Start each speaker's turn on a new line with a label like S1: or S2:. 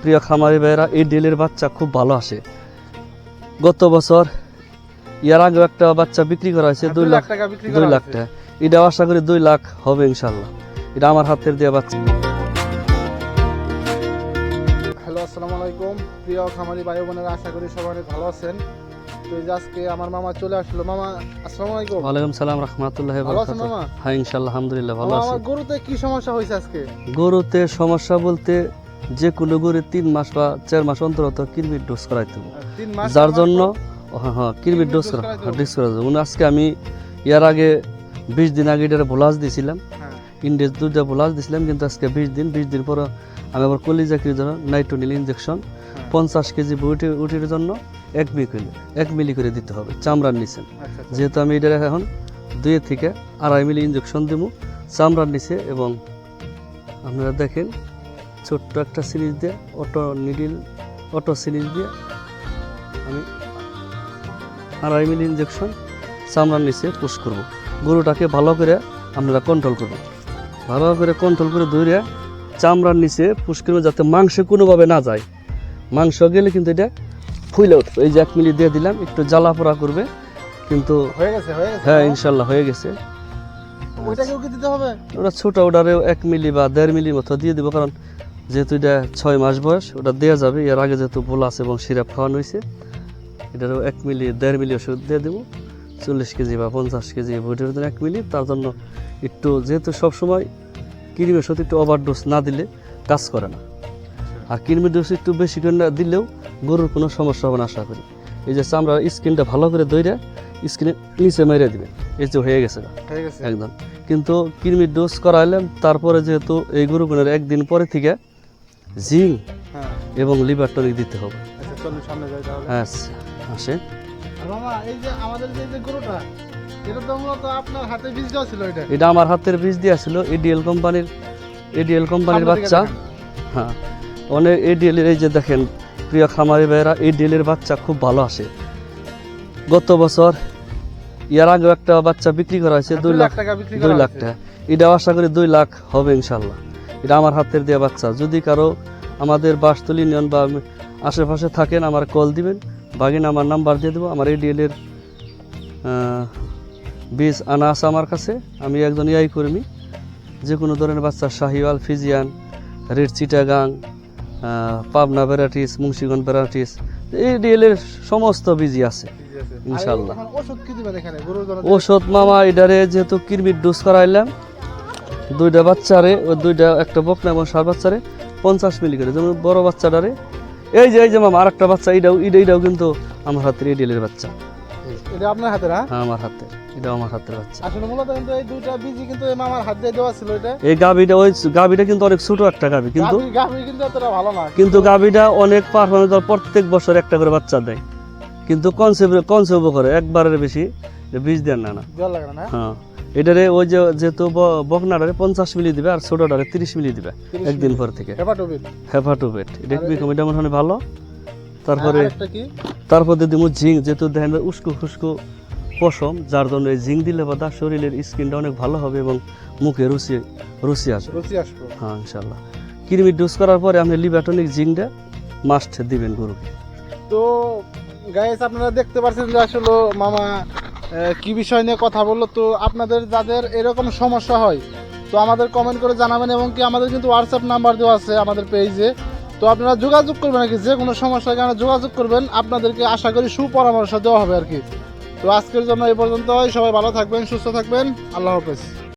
S1: প্রিয় খামারি ভাইয়েরা এই ডিলের বাচ্চা খুব ভালো আসে। গত বছর ইয়ার আগে একটা বাচ্চা বিক্রি করা হয়েছে দুই লাখ দুই লাখ টাকা। এটা আশা করি দুই লাখ হবে ইনশাল্লাহ এটা আমার হাতের দেওয়া বাচ্চা।
S2: হ্যালো আসসালামু আলাইকুম। প্রিয় খামারি ভাই বোনেরা আশা করি সবাই অনেক ভালো আছেন। তো আজকে আমার মামা চলে আসলো। মামা আসসালামু আলাইকুম।
S1: ওয়ালাইকুম সালাম রহমতুল্লাহ
S2: ভালো আছেন মামা?
S1: হ্যাঁ ইনশাল্লাহ আলহামদুলিল্লাহ ভালো আছি।
S2: আমার গরুতে কি সমস্যা হয়েছে আজকে?
S1: গরুতে সমস্যা বলতে যে কোনো গরু তিন মাস বা চার মাস অন্তর অন্তর কিরমির ডোজ করাইতে হবে। যার জন্য হ্যাঁ হ্যাঁ কিরমির ডোজ করা ডোজ করা যাবে আজকে আমি ইয়ার আগে বিশ দিন আগে এটার ভোলাস দিয়েছিলাম
S2: হ্যাঁ,
S1: ইন্ডেজ দুইটা ভোলাস দিয়েছিলাম কিন্তু আজকে বিশ দিন বিশ দিন পর আমি আবার কলিজা কির জন্য নাইট্রোনিল ইঞ্জেকশন
S2: হ্যাঁ।
S1: পঞ্চাশ কেজি উঠে উঠির জন্য এক মিলি এক মিলি করে দিতে হবে চামড়ার নিচে।
S2: আচ্ছা, আচ্ছা।
S1: যেহেতু আমি এটা এখন দুই থেকে আড়াই মিলি ইঞ্জেকশন দেবো চামড়ার নিচে এবং আপনারা দেখেন ছোট্ট একটা সিরিজ দিয়ে অটো নিডিল অটো সিরিজ দিয়ে আমি আড়াই মিলি ইঞ্জেকশন চামড়ার নিচে পুশ করব। গরুটাকে ভালো করে আপনারা কন্ট্রোল করবেন। ভালো করে কন্ট্রোল করে ধরে চামড়ার নিচে পুশ করবেন যাতে মাংস কোনোভাবে না যায়। মাংস গেলে কিন্তু এটা ফুলে উঠবে। এই যে এক মিলি দিয়ে দিলাম একটু জ্বালা পোড়া করবে কিন্তু
S2: হয়ে গেছে হ্যাঁ
S1: ইনশাল্লাহ হয়ে গেছে। ওটা ছোট ওটারে এক মিলি বা দেড় মিলি মতো দিয়ে দিব কারণ যেহেতু এটা ছয় মাস বয়স ওটা দেওয়া যাবে। এর আগে যেহেতু বোলাস এবং সিরাপ খাওয়ানো হয়েছে এটারও এক মিলি দেড় মিলি ওষুধ দিয়ে দেবো। চল্লিশ কেজি বা পঞ্চাশ কেজি বইটার জন্য এক মিলি তার জন্য একটু যেহেতু সবসময় কৃমি ওষুধ একটু ওভারডোজ না দিলে কাজ করে না। আর কৃমি ডোজ একটু বেশি করে না দিলেও গরুর কোনো সমস্যা হবে না আশা করি। এই যে চামড়া স্কিনটা ভালো করে দইরে স্কিনে নিচে মেরে দিবে। এই যে হয়ে গেছে একদম। কিন্তু কৃমির ডোজ করাইলাম তারপরে যেহেতু এই গরুগুলোর একদিন পরে থেকে জিঙ্ক
S2: হ্যাঁ।
S1: এবং লিভার টনিক দিতে হবে।
S2: আচ্ছা চলুন সামনে যাই তাহলে।
S1: হ্যাঁ আসে
S2: আর এই যে আমাদের যে যে গরুটা এটা তো মূলত আপনার হাতে বীজ দেওয়া ছিল এটা?
S1: এটা আমার হাতের বীজ দিয়ে ছিল এডিএল কোম্পানির এডিএল কোম্পানির বাচ্চা। হ্যাঁ অনেক এডিএল এর এই যে দেখেন প্রিয় খামারি ভাইয়েরা এডিএল এর বাচ্চা খুব ভালো আসে। গত বছর ইয়ার আগে একটা বাচ্চা বিক্রি করা হয়েছে দুই লাখ
S2: টাকা
S1: দুই লাখ টাকা। এটা আশা করি দুই লাখ হবে ইনশাল্লাহ। এটা আমার হাতের দেওয়া বাচ্চা। যদি কারও আমাদের বাসতলি নিয়ন বা আশেপাশে থাকেন আমার কল দিবেন। বাগিন আমার নাম্বার দিয়ে দেবো। আমার এডিএল এর আহ, বীজ আনা আছে আমার কাছে। আমি একজন ইয়াই কর্মী। যে কোনো ধরনের বাচ্চা Sahiwal Friesian red Chittagong Pabna varieties Munshiganj varieties ADL এর সমস্ত বীজই আছে।
S2: এখন ওষুধ
S1: মামা এটারে যেহেতু কিরমির ডোজ করাইলাম দুইটা বাচ্চা বাচ্চারে ওই দুইটা একটা বকনা এবং সার বাচ্চারে পঞ্চাশ মিলি করে। যেমন বড় বাচ্চাটারে এই যে এই যে মামা আর একটা বাচ্চা এটাও এটা এটাও কিন্তু আমার হাতের এডিএলের বাচ্চা।
S2: এটা আপনার হাতে না
S1: হ্যাঁ আমার এটাও আমার হাতের বাচ্চা।
S2: আসলে মূলত কিন্তু এই দুইটা বীজই কিন্তু এই মামার হাত দিয়ে দেওয়া ছিল এটা।
S1: এই গাভিটা ওই গাভিটা কিন্তু অনেক ছোট একটা গাভি কিন্তু
S2: গাভী কিন্তু এতটা ভালো না।
S1: কিন্তু গাভিটা অনেক পারফরমেন্স প্রত্যেক বছর একটা করে বাচ্চা দেয়। কিন্তু কনসেপ্ট কনসেপ্ট করে একবারের বেশি বীজ দেন না না।
S2: না
S1: হ্যাঁ। এটারে ওই যে যেহেতু ব- বকনাটারে পঞ্চাশ মিলি দিবে আর ছোটটারে তিরিশ মিলি দিবে একদিন পর থেকে।
S2: হেপাটোবিট
S1: এটা কম এটা মনে হয় ভালো। তারপরে
S2: একটা
S1: তারপর দিব জিঙ্ক যেহেতু দেখেন উস্কো খুস্কো পশম যার জন্য এই জিঙ্ক দিলে বা তার শরীরের স্কিনটা অনেক ভালো হবে এবং মুখে রুচি রুচি আসবে। হ্যাঁ ইনশাল্লাহ কৃমি ডোজ করার পরে আপনি লিবাটনিক জিঙ্কটা মাস্ট দিবেন গরুকে
S2: তো গাইস আপনারা দেখতে পাচ্ছেন যে আসলে মামা কি বিষয় নিয়ে কথা বলল? তো আপনাদের যাদের এরকম সমস্যা হয়, তো আমাদের কমেন্ট করে জানাবেন এবং কি আমাদের কিন্তু হোয়াটসঅ্যাপ নাম্বার দেওয়া আছে আমাদের পেজে তো আপনারা যোগাযোগ করবেন আর কি, যে কোনো সমস্যার কারণে যোগাযোগ করবেন, আপনাদেরকে আশা করি সুপরামর্শ দেওয়া হবে আর কি। তো আজকের জন্য এই পর্যন্ত সবাই ভালো থাকবেন, সুস্থ থাকবেন, আল্লাহ হাফেজ।